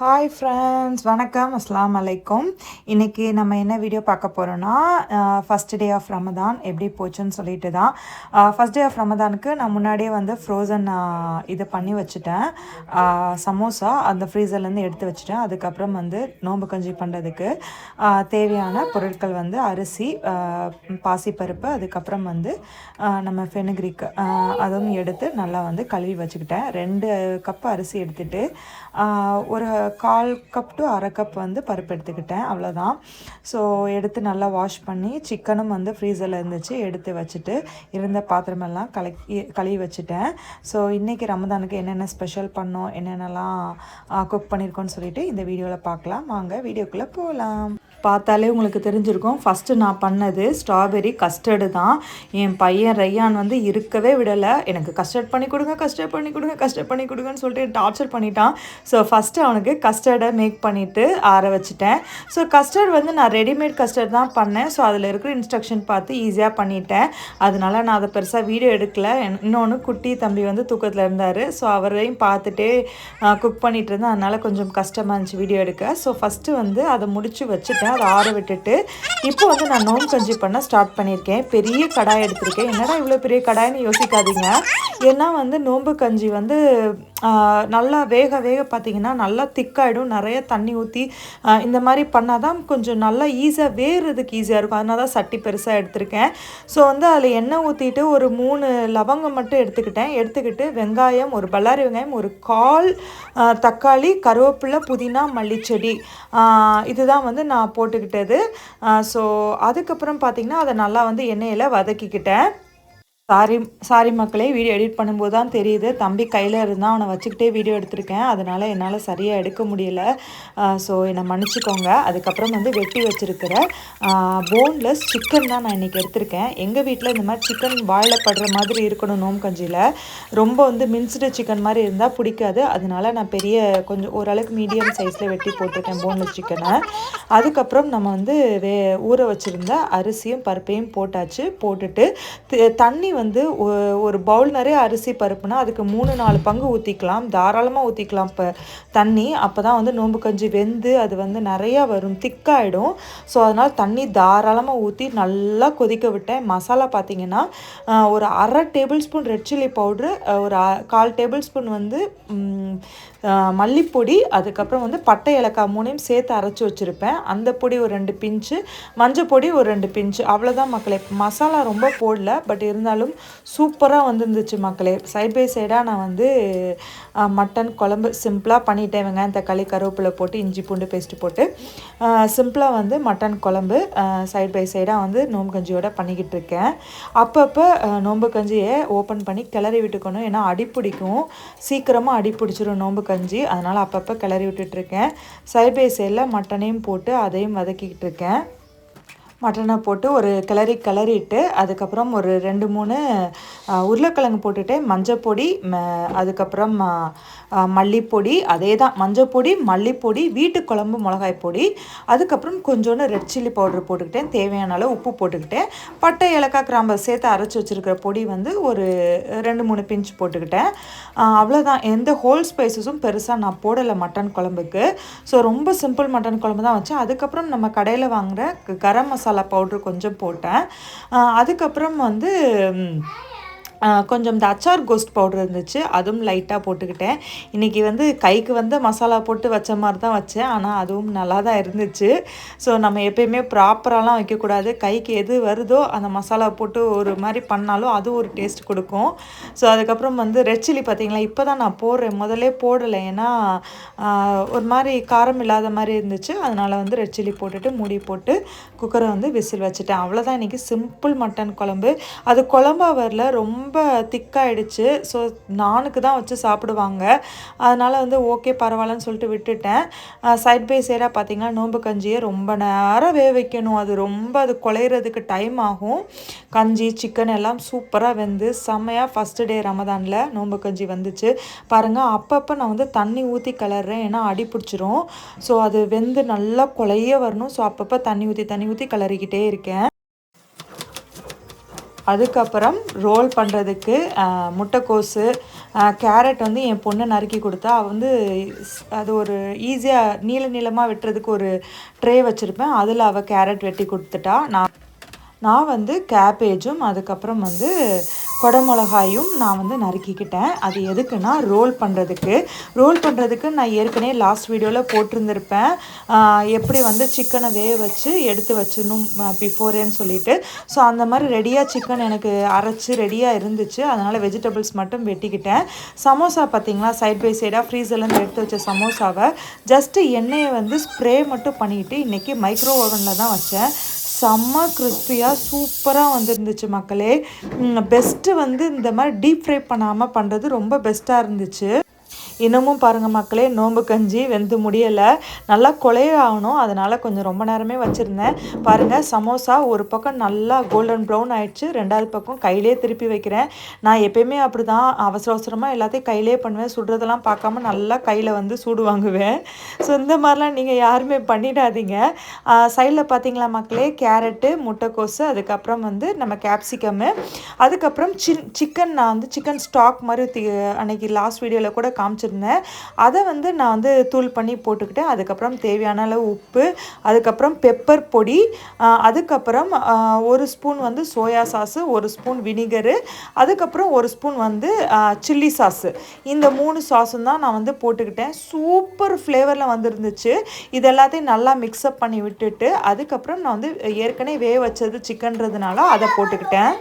Hi friends வணக்கம். அஸ்லாம் அலைக்கும். இன்றைக்கி நம்ம என்ன வீடியோ பார்க்க போகிறோன்னா ஃபஸ்ட் டே ஆஃப் ரமதான் எப்படி போச்சுன்னு சொல்லிட்டு தான். ஃபஸ்ட் டே ஆஃப் ரமதானுக்கு நான் முன்னாடியே வந்து ஃப்ரோசன் இது பண்ணி வச்சுட்டேன். சமோசா அந்த ஃப்ரீசர்லேருந்து எடுத்து வச்சுட்டேன். அதுக்கப்புறம் வந்து நோம்பு கஞ்சி பண்ணுறதுக்கு தேவையான பொருட்கள் வந்து அரிசி பாசிப்பருப்பு அதுக்கப்புறம் வந்து நம்ம ஃபெனுக்ரிக் அதுவும் எடுத்து நல்லா வந்து கழுவி வச்சுக்கிட்டேன். ரெண்டு கப் அரிசி எடுத்துகிட்டு ஒரு கால் கப் டு அரை கப் வந்து பருப்பு எடுத்துக்கிட்டேன் அவ்வளோதான் ஸோ எடுத்து நல்லா வாஷ் பண்ணி சிக்கனும் வந்து ஃப்ரீசரில் இருந்துச்சு எடுத்து வச்சுட்டு இருந்த பாத்திரமெல்லாம் கலக்கி கழுவி வச்சுட்டேன். ஸோ இன்றைக்கி ரமதானுக்கு என்னென்ன ஸ்பெஷல் பண்ணோம் என்னென்னலாம் குக் பண்ணியிருக்கோன்னு சொல்லிட்டு இந்த வீடியோவில் பார்க்கலாம் வாங்க வீடியோக்குள்ளே போகலாம் பார்த்தாலே உங்களுக்கு தெரிஞ்சிருக்கும். ஃபஸ்ட்டு நான் பண்ணது ஸ்ட்ராபெரி கஸ்டர்டு தான். என் பையன் ரையான் வந்து இருக்கவே விடலை. எனக்கு கஸ்டர்ட் பண்ணி கொடுங்க கஸ்டர்ட் பண்ணி கொடுங்க கஸ்டர்ட் பண்ணி கொடுங்கன்னு சொல்லிட்டு டார்ச்சர் பண்ணிட்டான். ஸோ ஃபஸ்ட்டு அவனுக்கு கஸ்டர்டை மேக் பண்ணிவிட்டு ஆற வச்சுட்டேன். ஸோ கஸ்டர்ட் வந்து நான் ரெடிமேட் கஸ்டர்ட் தான் பண்ணேன். ஸோ அதில் இருக்கிற இன்ஸ்ட்ரக்ஷன் பார்த்து ஈஸியாக பண்ணிட்டேன். அதனால நான் அதை பெருசாக வீடியோ எடுக்கல. இன்னொன்று குட்டி தம்பி வந்து தூக்கத்தில் இருந்தார். ஸோ அவரையும் பார்த்துட்டே குக் பண்ணிட்டு இருந்தேன். அதனால் கொஞ்சம் கஷ்டமாக இருந்துச்சு வீடியோ எடுக்க. ஸோ ஃபஸ்ட்டு வந்து அதை முடித்து வச்சுட்டேன். அதை ஆற விட்டுட்டு இப்போ வந்து நான் நோம்பு கஞ்சி பண்ண ஸ்டார்ட் பண்ணியிருக்கேன். பெரிய கடாய் எடுத்திருக்கேன். என்னடா இவ்வளோ பெரிய கடாய்னு யோசிக்காதீங்க. ஏன்னா வந்து நோம்பு கஞ்சி வந்து நல்லா வேக வேக பார்த்தீங்கன்னா நல்லா திக்காயிடும். நிறைய தண்ணி ஊற்றி இந்த மாதிரி பண்ணால் தான் கொஞ்சம் நல்லா ஈஸியாக வேறுறதுக்கு ஈஸியாக இருக்கும். அதனால தான் சட்டி பெருசாக எடுத்திருக்கேன். ஸோ வந்து அதில் எண்ணெய் ஊற்றிட்டு ஒரு மூணு லவங்கம் மட்டும் எடுத்துக்கிட்டேன். எடுத்துக்கிட்டு வெங்காயம் ஒரு பல்லாரி வெங்காயம் ஒரு கால் தக்காளி கருவேப்பிலை புதினா மல்லிச்செடி. இதுதான் வந்து நான் போட்டுக்கிட்டது. ஸோ அதுக்கப்புறம் பார்த்திங்கன்னா அதை நல்லா வந்து எண்ணெயில் வதக்கிக்கிட்டேன். சாரி சாரி மக்களே வீடியோ எடிட் பண்ணும்போது தான் தெரியுது. தம்பி கையில் இருந்தால் அவனை வச்சுக்கிட்டே வீடியோ எடுத்திருக்கேன். அதனால் என்னால் சரியாக எடுக்க முடியல. ஸோ என்னை மன்னிச்சுக்கோங்க. அதுக்கப்புறம் வந்து வெட்டி வச்சுருக்கிற போன்லெஸ் சிக்கன் தான் நான் இன்றைக்கி எடுத்திருக்கேன். எங்கள் வீட்டில் இந்த மாதிரி சிக்கன் வாயில் படுற மாதிரி இருக்கணும் நோம் கஞ்சியில். ரொம்ப வந்து மின்ஸ்டு சிக்கன் மாதிரி இருந்தால் பிடிக்காது. அதனால நான் பெரிய கொஞ்சம் ஓரளவுக்கு மீடியம் சைஸில் வெட்டி போட்டிருக்கேன் போன்லெஸ் சிக்கனை அதுக்கப்புறம் நம்ம வந்து வே ஊற வச்சுருந்த அரிசியும் பருப்பையும் போட்டாச்சு. போட்டுட்டு தண்ணி வந்து ஒ- ஒரு பவுல் நிறைய அரிசி பருப்புனா அதுக்கு மூணு நாலு பங்கு ஊற்றிக்கலாம் தாராளமாக ஊற்றிக்கலாம் இப்போ தண்ணி. அப்போ தான் வந்து நோம்பு கஞ்சி வெந்து அது வந்து நிறையா வரும். திக்காயிடும். ஸோ அதனால் தண்ணி தாராளமாக ஊற்றி நல்லா கொதிக்க விட்டேன். மசாலா பார்த்தீங்கன்னா ஒரு அரை tablespoon red chilli powder ஒரு கால் டேபிள் ஸ்பூன் வந்து மல்லிப்பொடி அதுக்கப்புறம் வந்து பட்டை ஏலக்காய் மூணையும் சேர்த்து அரைச்சி வச்சுருப்பேன். அந்த பொடி ஒரு ரெண்டு பிஞ்சு மஞ்சள் பொடி ஒரு ரெண்டு பிஞ்சு அவ்வளோதான் மக்களே. மசாலா ரொம்ப போடல பட் இருந்தாலும் சூப்பராக வந்துருந்துச்சு மக்களே. சைட் பை சைடாக நான் வந்து மட்டன் குழம்பு சிம்பிளாக பண்ணிட்டேன். வெங்காயம் தக்காளி கருவேப்பிலை போட்டு இஞ்சி பூண்டு பேஸ்ட்டு போட்டு. சிம்பிளாக வந்து மட்டன் குழம்பு சைட் பை சைடாக வந்து நோம்பு கஞ்சியோட பண்ணிக்கிட்டு இருக்கேன். அப்பப்போ நோம்பு கஞ்சியை ஓப்பன் பண்ணி கிளறி விட்டுக்கணும். ஏன்னா அடி பிடிக்கும். சீக்கிரமாக அடி பிடிச்சிரும் நோம்பு கஞ்சி அதனால் அப்பப்போ கிளறி விட்டுட்ருக்கேன். சைட் பை சைடில் மட்டனையும் போட்டு அதையும் வதக்கிக்கிட்டு இருக்கேன் மட்டனை போட்டு ஒரு கிளறி கிளறிட்டு அதுக்கப்புறம் ஒரு ரெண்டு மூணு உருளைக்கிழங்கு போட்டுட்டு மஞ்சப்பொடி ம அதுக்கப்புறம் மல்லிப்பொடி அதே தான் மஞ்சப்பொடி மல்லிப்பொடி வீட்டு குழம்பு மிளகாய் பொடி. அதுக்கப்புறம் கொஞ்சோண்டு ரெட் சில்லி பவுடர் போட்டுக்கிட்டேன். தேவையான அளவு உப்பு போட்டுக்கிட்டேன். பட்டை ஏலக்காய் கிராம்பை சேர்த்து அரைச்சி வச்சுருக்கிற பொடி வந்து ஒரு ரெண்டு மூணு பிஞ்ச் போட்டுக்கிட்டேன். அவ்வளோதான் எந்த ஹோல் ஸ்பைசஸும் பெருசாக நான் போடலை மட்டன் குழம்புக்கு. ஸோ ரொம்ப சிம்பிள் மட்டன் குழம்பு தான் வச்சேன். அதுக்கப்புறம் நம்ம கடையில் வாங்குகிற கரம் மசாலா பவுட்ரு கொஞ்சம் போட்டேன். அதுக்கப்புறம் வந்து கொஞ்சம் இந்த அச்சார் கோஸ்ட் பவுடர் இருந்துச்சு அதுவும் லைட்டாக போட்டுக்கிட்டேன். இன்றைக்கி வந்து கைக்கு வந்து மசாலா போட்டு வச்ச மாதிரி தான் வச்சேன் ஆனால் அதுவும் நல்லா தான் இருந்துச்சு. ஸோ நம்ம எப்பயுமே ப்ராப்பராலாம் வைக்கக்கூடாது. கைக்கு எது வருதோ அந்த மசாலா போட்டு ஒரு மாதிரி பண்ணாலும் அது ஒரு டேஸ்ட் கொடுக்கும். ஸோ அதுக்கப்புறம் வந்து ரெட் சில்லி பார்த்தீங்களா? இப்போ தான் நான் போடுறேன். முதல்ல போடலை. ஏன்னா ஒரு மாதிரி காரம் இல்லாத மாதிரி இருந்துச்சு. அதனால் வந்து ரெட் சில்லி போட்டுட்டு மூடி போட்டு குக்கரை வந்து விசில் வச்சுட்டேன். அவ்வளோதான் இன்றைக்கி சிம்பிள் மட்டன் குழம்பு. அது குழம்பா வரல. ரொம்ப ரொம்ப திக்காயிடுச்சு. ஸோ நானுக்கு தான் வச்சு சாப்பிடுவாங்க. அதனால் வந்து ஓகே பரவாயில்லன்னு சொல்லிட்டு விட்டுட்டேன். சைட் பை சைடாக பார்த்தீங்கன்னா நோம்பு கஞ்சியை ரொம்ப நேரம் வேக வைக்கணும். அது ரொம்ப அது குலையிறதுக்கு டைம் ஆகும். கஞ்சி சிக்கன் எல்லாம் சூப்பராக வெந்து செம்மையாக ஃபஸ்ட்டு டே ரமதானில் நோம்பு கஞ்சி வந்துச்சு. பாருங்கள் அப்பப்போ நான் வந்து தண்ணி ஊற்றி கிளறேன் ஏன்னா அடி பிடிச்சிரும். ஸோ அது வெந்து நல்லா குலைய வரணும். ஸோ அப்பப்போ தண்ணி ஊற்றி தண்ணி ஊற்றி கிளறிக்கிட்டே இருக்கேன். அதுக்கப்புறம் ரோல் பண்ணுறதுக்கு முட்டைக்கோஸு கேரட் வந்து என் பொண்ணு நறுக்கி கொடுத்தா அவள் வந்து அது ஒரு ஈஸியாக நீள நீளமாக வெட்டுறதுக்கு ஒரு ட்ரே வச்சுருப்பேன். அதில் அவள் கேரட் வெட்டி கொடுத்துட்டா. நான் நான் வந்து கேபேஜும் அதுக்கப்புறம் வந்து குடமிளகாயும் நான் வந்து நறுக்கிக்கிட்டேன். அது எதுக்குன்னா ரோல் பண்ணுறதுக்கு ரோல் பண்ணுறதுக்கு நான் ஏற்கனவே லாஸ்ட் வீடியோவில் போட்டிருந்திருப்பேன். எப்படி வந்து சிக்கனை வேக வச்சு எடுத்து வச்சிடணும் பிஃபோரேன்னு சொல்லிட்டு. ஸோ அந்த மாதிரி ரெடியாக சிக்கன் எனக்கு அரைச்சி ரெடியாக இருந்துச்சு. அதனால் வெஜிடபிள்ஸ் மட்டும் வெட்டிக்கிட்டேன். சமோசா பார்த்திங்களா? சைட் பை சைடாக ஃப்ரீசர்லேருந்து எடுத்து வச்ச சமோசாவை ஜஸ்ட்டு எண்ணெயை வந்து ஸ்ப்ரே மட்டும் பண்ணிக்கிட்டு இன்றைக்கி மைக்ரோ ஓவனில் தான் வச்சேன். செம்ம கிறிஸ்பியாக சூப்பராக வந்துருந்துச்சு மக்களே. பெஸ்ட்டு வந்து இந்த மாதிரி டீப் ஃப்ரை பண்ணாமல் பண்ணுறது ரொம்ப பெஸ்ட்டாக இருந்துச்சு. இன்னமும் பாருங்கள் மக்களே நோம்பு கஞ்சி வெந்து முடியலை. நல்லா கொலைய ஆகணும். அதனால் கொஞ்சம் ரொம்ப நேரமே வச்சுருந்தேன். பாருங்கள் சமோசா ஒரு பக்கம் நல்லா கோல்டன் ப்ரௌன் ஆயிடுச்சு. ரெண்டாவது பக்கம் கையிலே திருப்பி வைக்கிறேன். நான் எப்பயுமே அப்படி தான் அவசர அவசரமாக எல்லாத்தையும் கையிலே பண்ணுவேன். சுடுறதெல்லாம் பார்க்காம நல்லா கையில் வந்து சூடு வாங்குவேன். ஸோ இந்த மாதிரிலாம் நீங்கள் யாருமே பண்ணிடாதீங்க. சைடில் பார்த்தீங்களா மக்களே கேரட்டு முட்டைக்கோசு அதுக்கப்புறம் வந்து நம்ம கேப்சிகம்மு அதுக்கப்புறம் சின் சிக்கன் நான் வந்து சிக்கன் ஸ்டாக் மாதிரி அன்னைக்கு லாஸ்ட் வீடியோவில் கூட காமிச்சிருந்தேன் அதை வந்து நான் வந்து தூள் பண்ணி போட்டுக்கிட்டேன். அதுக்கப்புறம் தேவையான அளவு உப்பு அதுக்கப்புறம் பெப்பர் பொடி அதுக்கப்புறம் ஒரு ஸ்பூன் வந்து சோயா சாஸு ஒரு ஸ்பூன் வினிகரு அதுக்கப்புறம் ஒரு ஸ்பூன் வந்து சில்லி சாஸு. இந்த மூணு சாஸும் தான் நான் வந்து போட்டுக்கிட்டேன். சூப்பர் ஃப்ளேவரில் வந்துருந்துச்சு. இது எல்லாத்தையும் நல்லா மிக்ஸ்அப் பண்ணி விட்டுட்டு அதுக்கப்புறம் நான் வந்து ஏற்கனவே வேக வச்சது சிக்கன்றதுனால அதை போட்டுக்கிட்டேன்.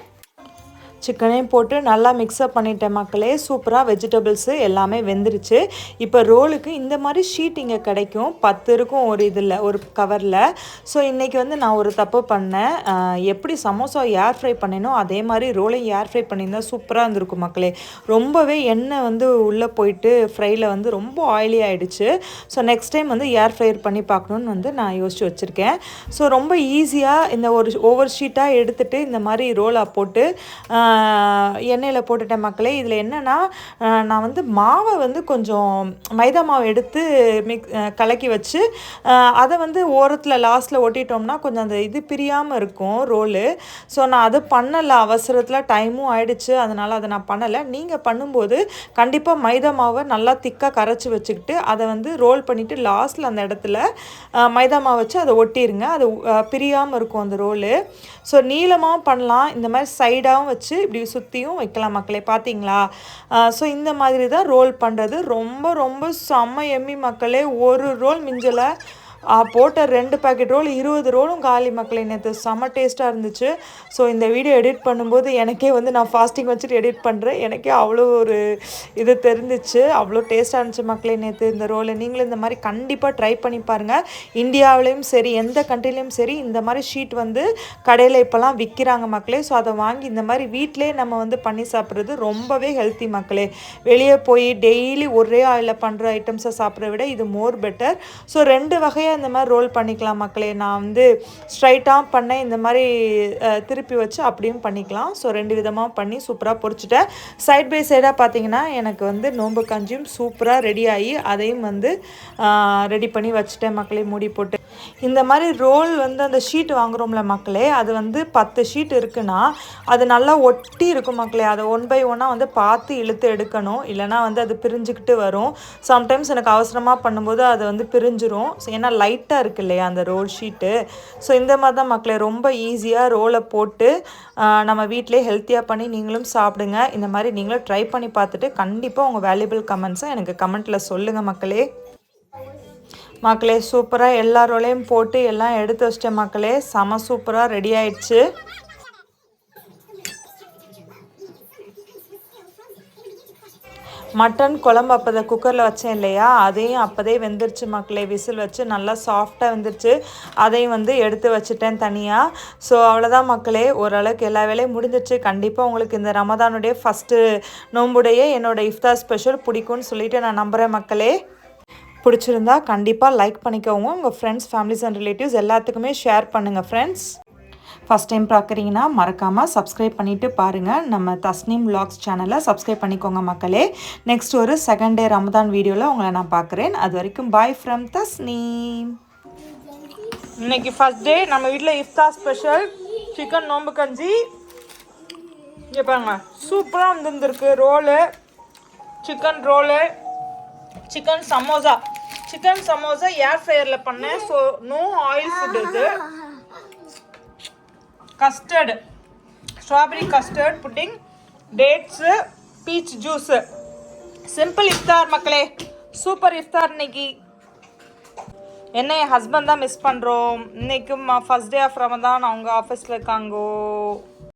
சிக்கனையும் போட்டு நல்லா மிக்ஸ்அப் பண்ணிட்டேன் மக்களே. சூப்பராக வெஜிடபிள்ஸு எல்லாமே வெந்துருச்சு. இப்போ ரோலுக்கு இந்த மாதிரி ஷீட் இங்கே கிடைக்கும். பத்து இருக்கும் ஒரு இதில் ஒரு கவரில் ஸோ இன்றைக்கி வந்து நான் ஒரு தப்பு பண்ணேன். எப்படி சமோசா ஏர் ஃப்ரை பண்ணினோ அதே மாதிரி ரோலையும் ஏர் ஃப்ரை பண்ணியிருந்தால் சூப்பராக இருந்திருக்கும் மக்களே. ரொம்பவே எண்ணெய் வந்து உள்ளே போயிட்டு ஃப்ரையில் வந்து ரொம்ப ஆயிலி ஆகிடுச்சு ஸோ நெக்ஸ்ட் டைம் வந்து ஏர் ஃப்ரையர் பண்ணி பார்க்கணுன்னு வந்து நான் யோசிச்சு வச்சுருக்கேன். ஸோ ரொம்ப ஈஸியாக இந்த ஒரு ஓவர் ஷீட்டாக எடுத்துகிட்டு இந்த மாதிரி ரோலாக போட்டு எண்ணெயில் போட்டுட்டேன் மக்களே இதில் என்னென்னா நான் வந்து மாவை வந்து கொஞ்சம் மைதா மாவு எடுத்து மிக் கலக்கி வச்சு அதை வந்து ஓரத்தில் லாஸ்ட்டில் ஒட்டிட்டோம்னா கொஞ்சம் அந்த இது பிரியாமல் இருக்கும் ரோலு ஸோ நான் அது பண்ணலை அவசரத்தில் டைமும் ஆயிடுச்சு அதனால் அதை நான் பண்ணலை. நீங்கள் பண்ணும்போது கண்டிப்பாக மைதா மாவை நல்லா திக்காக கரைச்சி வச்சுக்கிட்டு அதை வந்து ரோல் பண்ணிவிட்டு லாஸ்ட்டில் அந்த இடத்துல மைதா மாவு வச்சு அதை ஒட்டிடுங்க அது பிரியாமல் இருக்கும் அந்த ரோலு ஸோ நீளமாகவும் பண்ணலாம். இந்த மாதிரி சைடாகவும் வச்சு இப்படி சுற்றியும் வைக்கலாம் மக்களே பார்த்தீங்களா ஸோ இந்த மாதிரி தான் ரோல் பண்ணுறது ரொம்ப ரொம்ப செம்ம எம்மி மக்களே ஒரு ரோல் மிஞ்சலை. போட்ட ரெண்டு பேக்கெட் ரோல் இருபது ரோலும் காலி மக்களை நேற்று செம்ம டேஸ்ட்டாக இருந்துச்சு. ஸோ இந்த வீடியோ எடிட் பண்ணும்போது எனக்கே வந்து நான் ஃபாஸ்டிங் வச்சுட்டு எடிட் பண்ணுறேன் எனக்கே அவ்வளோ ஒரு இது தெரிஞ்சிச்சு. அவ்வளோ டேஸ்ட்டாக இருந்துச்சு மக்களே நேற்று இந்த ரோலை நீங்களும் இந்த மாதிரி கண்டிப்பாக ட்ரை பண்ணி பாருங்கள் இந்தியாவிலையும் சரி எந்த கண்ட்ரிலையும் சரி இந்த மாதிரி ஷீட் வந்து கடையில் இப்போலாம் விற்கிறாங்க மக்களே. ஸோ அதை வாங்கி இந்த மாதிரி வீட்டிலே நம்ம வந்து பண்ணி சாப்பிட்றது ரொம்பவே ஹெல்த்தி மக்களே. வெளியே போய் டெய்லி ஒரே ஆயிலில் பண்ணுற ஐட்டம்ஸை சாப்பிட்றத விட இது மோர் பெட்டர் ஸோ ரெண்டு வகையாக இந்த மாதிரி ரோல் பண்ணிக்கலாம் மக்களே. நான் வந்து ஸ்ட்ரைட்டாக பண்ணேன் இந்த மாதிரி திருப்பி வச்சு அப்படியும் பண்ணிக்கலாம். ஸோ ரெண்டு விதமாக பண்ணி சூப்பராக பொறிச்சிட்டேன். சைட் பை சைடாக பார்த்தீங்கன்னா எனக்கு வந்து நோம்பு கஞ்சியும் சூப்பராக ரெடி ஆகி அதையும் வந்து ரெடி பண்ணி வச்சுட்டேன் மக்களே. மூடி போட்டு. இந்த மாதிரி ரோல் வந்து அந்த ஷீட் வாங்குறோம்ல மக்களே அது வந்து பத்து ஷீட் இருக்குன்னா அது நல்லா ஒட்டி இருக்கும் மக்களே. அதை ஒன் பை ஒன்னாக வந்து பார்த்து இழுத்து எடுக்கணும். இல்லைனா வந்து அது பிரிஞ்சுக்கிட்டு வரும். சம்டைம்ஸ் எனக்கு அவசரமாக பண்ணும்போது அது வந்து பிரிஞ்சிரும். ஸோ ஏன்னா லைட்டாக இருக்கு இல்லையா அந்த ரோல் ஷீட்டு ஸோ இந்த மாதிரி தான் மக்களே ரொம்ப ஈஸியாக ரோலை போட்டு நம்ம வீட்டிலே ஹெல்த்தியாக பண்ணி நீங்களும் சாப்பிடுங்க. இந்த மாதிரி நீங்களும் ட்ரை பண்ணி பார்த்துட்டு கண்டிப்பாக உங்கள் வேல்யூபிள் கமெண்ட்ஸை எனக்கு கமெண்ட்டில் சொல்லுங்கள் மக்களே. மக்களே சூப்பராக எல்லா ரோலையும் போட்டு எல்லாம் எடுத்து வச்சிட்டேன் மக்களே. செம சூப்பராக ரெடி ஆயிடுச்சு. மட்டன் குழம்பு அப்போதை குக்கரில் வச்சேன் இல்லையா? அதையும் அப்போதே வெந்துருச்சு மக்களே. விசில் வச்சு நல்லா சாஃப்டாக வெந்துருச்சு. அதையும் வந்து எடுத்து வச்சுட்டேன் தனியாக ஸோ அவ்வளோதான் மக்களே. ஓரளவுக்கு எல்லா வேலையும் முடிஞ்சிச்சு கண்டிப்பாக உங்களுக்கு இந்த ரமதானுடைய ஃபஸ்ட்டு நோம்புடைய என்னோடய இஃப்தார் ஸ்பெஷல் பிடிக்கும்னு சொல்லிவிட்டு நான் நம்புகிறேன் மக்களே. பிடிச்சிருந்தா கண்டிப்பாக லைக் பண்ணிக்கோங்க. உங்கள் ஃப்ரெண்ட்ஸ் ஃபேமிலிஸ் அண்ட் ரிலேட்டிவ்ஸ் எல்லாத்துக்குமே ஷேர் பண்ணுங்கள் ஃப்ரெண்ட்ஸ் ஃபஸ்ட் டைம் பார்க்குறீங்கன்னா மறக்காமல் சப்ஸ்கிரைப் பண்ணிவிட்டு பாருங்கள் நம்ம தஸ்னீம் வ்ளாக்ஸ் சேனலை சப்ஸ்கிரைப் பண்ணிக்கோங்க மக்களே. நெக்ஸ்ட் ஒரு செகண்ட் டே ரமதான் வீடியோவில் உங்களை நான் பார்க்குறேன் அது வரைக்கும் பாய் ஃப்ரம் தஸ்னீம். இன்னைக்கு ஃபஸ்ட் டே நம்ம வீட்டில் இஃப்தா ஸ்பெஷல் சிக்கன் நோம்பு கஞ்சி. இங்கே பாருங்க. சூப்பராக வந்துருந்துருக்கு. Roll. Chicken roll. Chicken samosa chicken samosa air ஃப்ரையரில் பண்ணேன். ஸோ நோ ஆயில் ஃபுட் இது. Custard strawberry custard pudding dates peach juice simple இஃப்தார் மக்களே. சூப்பர் இஃப்தார் இன்னைக்கு. என்ன என் ஹஸ்பண்ட் தான் மிஸ் பண்ணுறோம் இன்னைக்கு ஃபர்ஸ்ட் டே ஆஃப் ரமதான் அவங்க ஆஃபீஸில் இருக்காங்கோ.